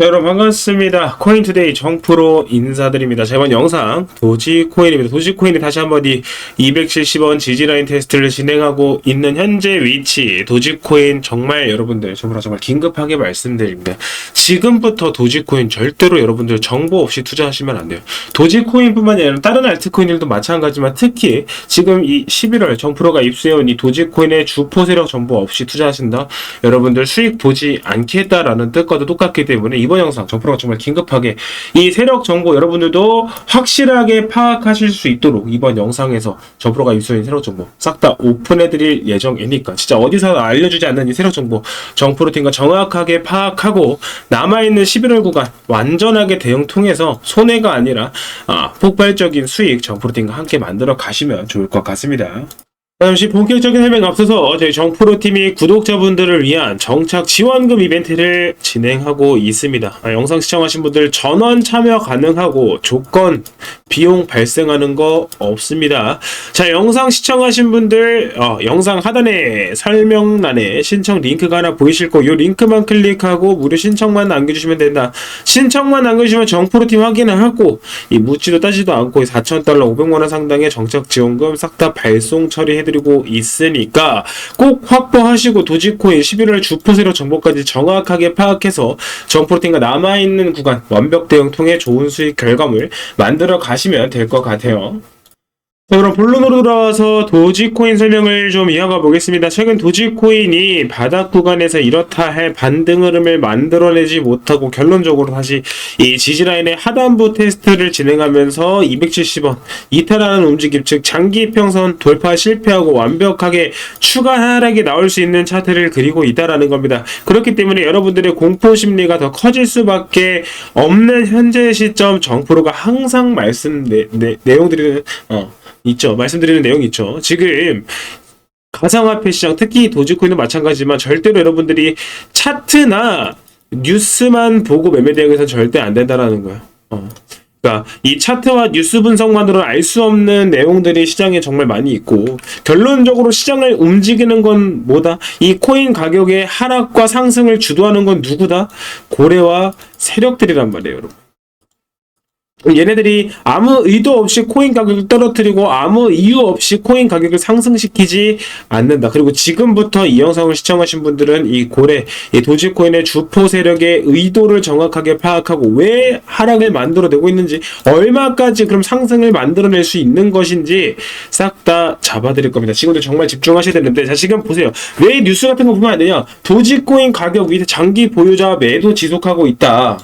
네, 여러분 반갑습니다. 코인투데이 정프로 인사드립니다. 자, 이번 영상 도지코인입니다. 도지코인이 다시 한번 이 270원 지지라인 테스트를 진행하고 있는 현재 위치 도지코인 정말 여러분들 정말 정말 긴급하게 말씀드립니다. 지금부터 도지코인 절대로 여러분들 정보 없이 투자하시면 안 돼요. 도지코인뿐만이 아니라 다른 알트코인들도 마찬가지지만 특히 지금 이 11월 정프로가 입수해온 이 도지코인의 주포 세력 정보 없이 투자하신다. 여러분들 수익 보지 않겠다라는 뜻과도 똑같기 때문에 이번 영상 정프로가 정말 긴급하게 이 세력 정보 여러분들도 확실하게 파악하실 수 있도록 이번 영상에서 정프로가 입수한 세력 정보 싹 다 오픈해드릴 예정이니까 진짜 어디서 알려주지 않는 이 세력 정보 정프로팀과 정확하게 파악하고 남아있는 11월 구간 완전하게 대응 통해서 손해가 아니라 아, 폭발적인 수익 정프로팀과 함께 만들어 가시면 좋을 것 같습니다. 잠시 본격적인 설명 앞서서 저희 정프로 팀이 구독자분들을 위한 정착 지원금 이벤트를 진행하고 있습니다. 아, 영상 시청하신 분들 전원 참여 가능하고 조건 비용 발생하는 거 없습니다. 자 영상 시청하신 분들 어, 영상 하단에 설명란에 신청 링크가 하나 보이실 거요 링크만 클릭하고 무료 신청만 남겨주시면 된다. 신청만 남겨주시면 정프로팀 확인을 하고 이 묻지도 따지도 않고 4,000달러 500만원 상당의 정착 지원금 싹 다 발송 처리해드리고 있으니까 꼭 확보하시고 도지코인 11월 주포세력 정보까지 정확하게 파악해서 정프로팀과 남아있는 구간 완벽 대응 통해 좋은 수익 결과물 만들어 가시 면 될 것 같아요. 자, 그럼 본론으로 돌아와서 도지코인 설명을 좀 이어가 보겠습니다. 최근 도지코인이 바닥 구간에서 이렇다 할 반등 흐름을 만들어내지 못하고 결론적으로 다시 이 지지라인의 하단부 테스트를 진행하면서 270원 이탈하는 움직임, 즉 장기 평선 돌파 실패하고 완벽하게 추가 하락이 나올 수 있는 차트를 그리고 있다라는 겁니다. 그렇기 때문에 여러분들의 공포 심리가 더 커질 수밖에 없는 현재 시점 정프로가 항상 말씀 내, 내, 내용들이 어. 있죠. 말씀드리는 내용이 있죠. 지금 가상화폐 시장, 특히 도지코인도 마찬가지지만 절대로 여러분들이 차트나 뉴스만 보고 매매 대응해서는 절대 안 된다라는 거예요. 어. 그러니까 이 차트와 뉴스 분석만으로는 알 수 없는 내용들이 시장에 정말 많이 있고 결론적으로 시장을 움직이는 건 뭐다? 이 코인 가격의 하락과 상승을 주도하는 건 누구다? 고래와 세력들이란 말이에요, 여러분. 얘네들이 아무 의도 없이 코인 가격을 떨어뜨리고 아무 이유 없이 코인 가격을 상승시키지 않는다. 그리고 지금부터 이 영상을 시청하신 분들은 이 고래, 이 도지코인의 주포 세력의 의도를 정확하게 파악하고 왜 하락을 만들어내고 있는지, 얼마까지 그럼 상승을 만들어낼 수 있는 것인지 싹 다 잡아드릴 겁니다. 지금도 정말 집중하셔야 되는데, 자, 지금 보세요. 왜 뉴스 같은 거 보면 안 되냐? 도지코인 가격 위에 장기 보유자 매도 지속하고 있다.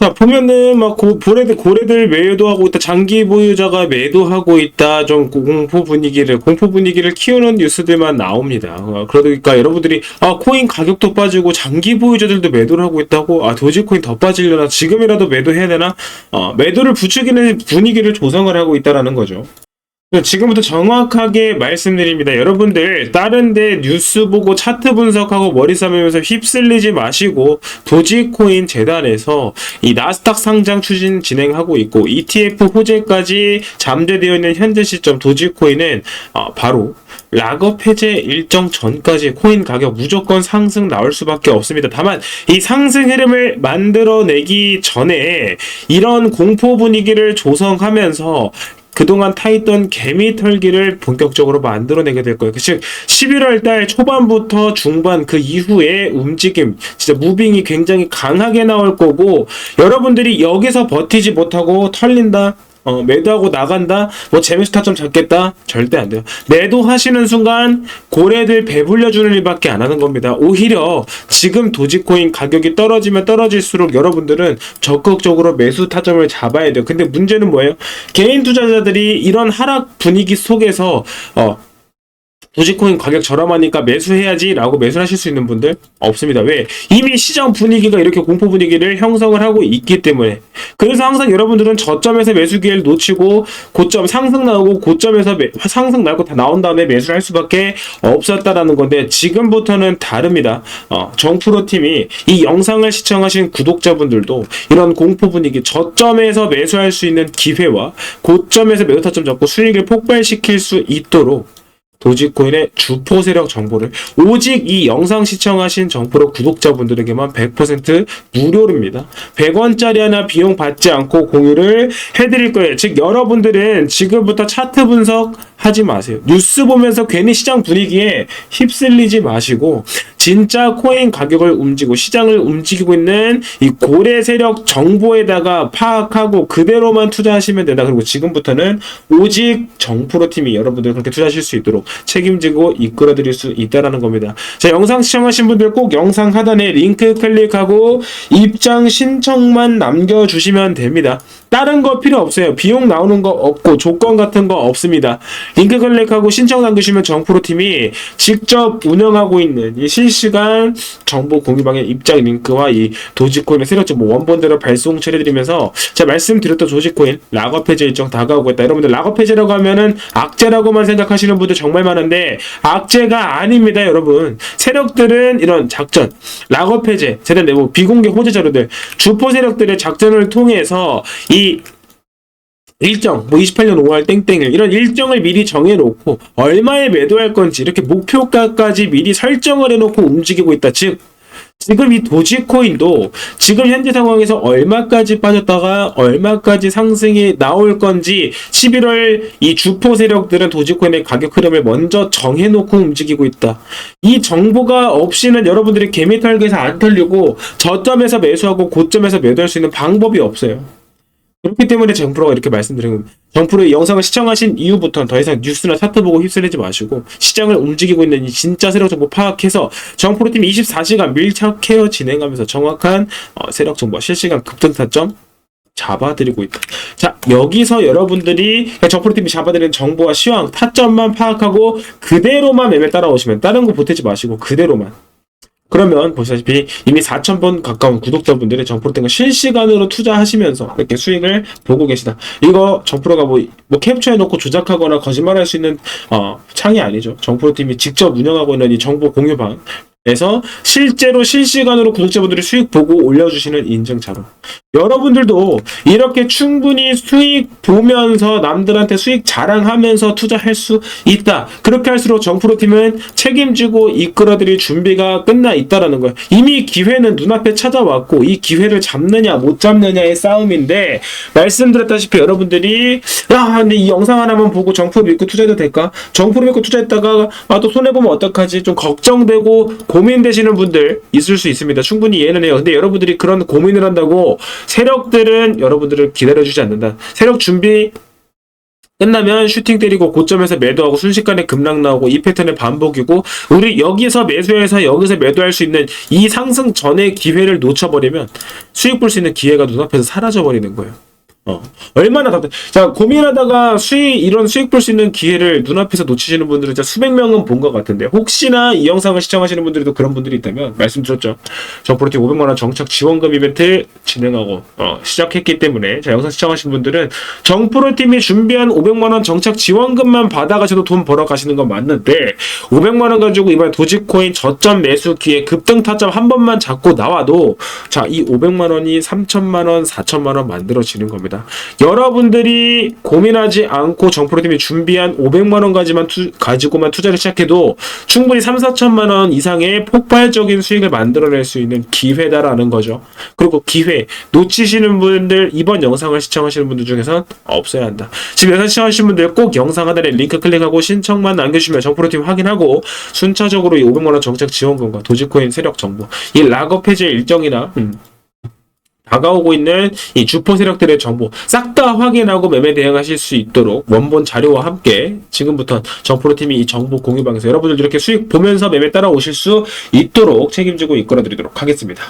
자 보면은 막 고, 고래들 고래들 매도하고 있다. 장기 보유자가 매도하고 있다. 좀 공포 분위기를 공포 분위기를 키우는 뉴스들만 나옵니다. 어, 그러니까 여러분들이 아 코인 가격도 빠지고 장기 보유자들도 매도를 하고 있다고? 아 도지코인 더 빠지려나? 지금이라도 매도해야 되나? 어, 매도를 부추기는 분위기를 조성을 하고 있다라는 거죠. 지금부터 정확하게 말씀드립니다. 여러분들 다른데 뉴스 보고 차트 분석하고 머리 싸매면서 휩쓸리지 마시고 도지코인 재단에서 이 나스닥 상장 추진 진행하고 있고 ETF 호재까지 잠재되어 있는 현재 시점 도지코인은 어, 바로 락업 해제 일정 전까지 코인 가격 무조건 상승 나올 수밖에 없습니다. 다만 이 상승 흐름을 만들어내기 전에 이런 공포 분위기를 조성하면서 그동안 타있던 개미 털기를 본격적으로 만들어내게 될 거예요. 즉 11월 달 초반부터 중반 그 이후에 움직임 진짜 무빙이 굉장히 강하게 나올 거고 여러분들이 여기서 버티지 못하고 털린다 어, 매도하고 나간다? 뭐 재미수 타점 잡겠다? 절대 안 돼요. 매도하시는 순간 고래들 배불려 주는 일밖에 안 하는 겁니다. 오히려 지금 도지코인 가격이 떨어지면 떨어질수록 여러분들은 적극적으로 매수 타점을 잡아야 돼요. 근데 문제는 뭐예요? 개인 투자자들이 이런 하락 분위기 속에서 어, 도지코인 가격 저렴하니까 매수해야지 라고 매수를 하실 수 있는 분들 없습니다. 왜? 이미 시장 분위기가 이렇게 공포 분위기를 형성을 하고 있기 때문에. 그래서 항상 여러분들은 저점에서 매수 기회를 놓치고 고점 상승 나오고 고점에서 매, 상승 말고 다 나온 다음에 매수를 할 수밖에 없었다라는 건데 지금부터는 다릅니다. 어, 정프로 팀이 이 영상을 시청하신 구독자분들도 이런 공포 분위기 저점에서 매수할 수 있는 기회와 고점에서 매도 타점 잡고 수익을 폭발시킬 수 있도록 도지코인의 주포 세력 정보를 오직 이 영상 시청하신 정프로 구독자분들에게만 100% 무료입니다. 100원짜리 하나 비용 받지 않고 공유를 해드릴 거예요. 즉 여러분들은 지금부터 차트 분석 하지 마세요. 뉴스 보면서 괜히 시장 분위기에 휩쓸리지 마시고 진짜 코인 가격을 움직이고 시장을 움직이고 있는 이 고래 세력 정보에다가 파악하고 그대로만 투자하시면 된다. 그리고 지금부터는 오직 정프로 팀이 여러분들 그렇게 투자하실 수 있도록 책임지고 이끌어 드릴 수 있다라는 겁니다. 자, 영상 시청하신 분들 꼭 영상 하단에 링크 클릭하고 입장 신청만 남겨 주시면 됩니다. 다른 거 필요 없어요. 비용 나오는 거 없고 조건 같은 거 없습니다. 링크 클릭하고 신청 남기시면 정프로 팀이 직접 운영하고 있는 이 실시간 정보 공유방의 입장 링크와 이 도지코인의 세력 정보 원본대로 발송 처리드리면서 제가 말씀드렸던 도지코인 락업 해제 일정 다가오고 있다. 여러분들 락업 해제라고 하면은 악재라고만 생각하시는 분들 정말 많은데 악재가 아닙니다, 여러분. 세력들은 이런 작전, 락업 해제, 세력 내부 비공개 호재 자료들, 주포 세력들의 작전을 통해서 이 일정, 뭐 28년 5월 땡땡일 이런 일정을 미리 정해놓고 얼마에 매도할 건지 이렇게 목표가까지 미리 설정을 해놓고 움직이고 있다. 즉 지금 이 도지코인도 지금 현재 상황에서 얼마까지 빠졌다가 얼마까지 상승이 나올 건지 11월 이 주포 세력들은 도지코인의 가격 흐름을 먼저 정해놓고 움직이고 있다. 이 정보가 없이는 여러분들이 개미 털기에서 안 털리고 저점에서 매수하고 고점에서 매도할 수 있는 방법이 없어요. 그렇기 때문에 정프로가 이렇게 말씀드린 겁니다. 정프로의 영상을 시청하신 이후부터는 더 이상 뉴스나 차트 보고 휩쓸리지 마시고 시장을 움직이고 있는 이 진짜 세력 정보 파악해서 정프로팀 24시간 밀착 케어 진행하면서 정확한 어, 세력 정보 실시간 급등 타점 잡아드리고 있다. 자 여기서 여러분들이 정프로팀이 잡아드리는 정보와 시황 타점만 파악하고 그대로만 매매 따라오시면 다른 거 보태지 마시고 그대로만 그러면 보시다시피 이미 4,000번 가까운 구독자분들의 정프로땡을 실시간으로 투자하시면서 이렇게 수익을 보고 계시다. 이거 정프로가 뭐, 뭐 캡처해놓고 조작하거나 거짓말할 수 있는 어, 창이 아니죠. 정프로팀이 직접 운영하고 있는 이 정보 공유방. 에서 실제로 실시간으로 구독자분들이 수익 보고 올려주시는 인증 자료. 여러분들도 이렇게 충분히 수익 보면서 남들한테 수익 자랑하면서 투자할 수 있다. 그렇게 할수록 정프로팀은 책임지고 이끌어드릴 준비가 끝나 있다라는 거예요. 이미 기회는 눈앞에 찾아왔고 이 기회를 잡느냐 못 잡느냐의 싸움인데 말씀드렸다시피 여러분들이 야 근데 이 영상 하나만 보고 정프로 믿고 투자해도 될까? 정프로 믿고 투자했다가 아 또 손해보면 어떡하지? 좀 걱정되고 고민되시는 분들 있을 수 있습니다. 충분히 이해는 해요. 근데 여러분들이 그런 고민을 한다고 세력들은 여러분들을 기다려주지 않는다. 세력 준비 끝나면 슈팅 때리고 고점에서 매도하고 순식간에 급락 나오고 이 패턴의 반복이고 우리 여기서 매수해서 여기서 매도할 수 있는 이 상승 전의 기회를 놓쳐버리면 수익 볼 수 있는 기회가 눈앞에서 사라져 버리는 거예요. 어. 얼마나 답답. 자, 고민하다가 수익, 이런 수익 볼 수 있는 기회를 눈앞에서 놓치시는 분들은 진짜 수백 명은 본 것 같은데, 혹시나 이 영상을 시청하시는 분들도 그런 분들이 있다면, 말씀드렸죠. 정프로팀 500만원 정착 지원금 이벤트 진행하고, 어, 시작했기 때문에, 자, 영상 시청하신 분들은 정프로팀이 준비한 500만원 정착 지원금만 받아가셔도 돈 벌어 가시는 건 맞는데, 500만원 가지고 이번에 도지코인 저점 매수 기회 급등 타점 한 번만 잡고 나와도, 자, 이 500만원이 3천만원, 4천만원 만들어지는 겁니다. 여러분들이 고민하지 않고 정프로팀이 준비한 500만 원까지만 투, 가지고만 투자를 시작해도 충분히 3, 4천만 원 이상의 폭발적인 수익을 만들어낼 수 있는 기회다라는 거죠. 그리고 기회 놓치시는 분들 이번 영상을 시청하시는 분들 중에선 없어야 한다. 지금 영상 시청하시는 분들 꼭 영상 하단에 링크 클릭하고 신청만 남겨주시면 정프로팀 확인하고 순차적으로 이 500만 원 정책 지원금과 도지코인 세력 정보 이 락업 해제 일정이나 음, 다가오고 있는 이 주포 세력들의 정보 싹 다 확인하고 매매 대응하실 수 있도록 원본 자료와 함께 지금부터 정프로팀이 이 정보 공유 방에서 여러분들 이렇게 수익 보면서 매매 따라오실 수 있도록 책임지고 이끌어드리도록 하겠습니다.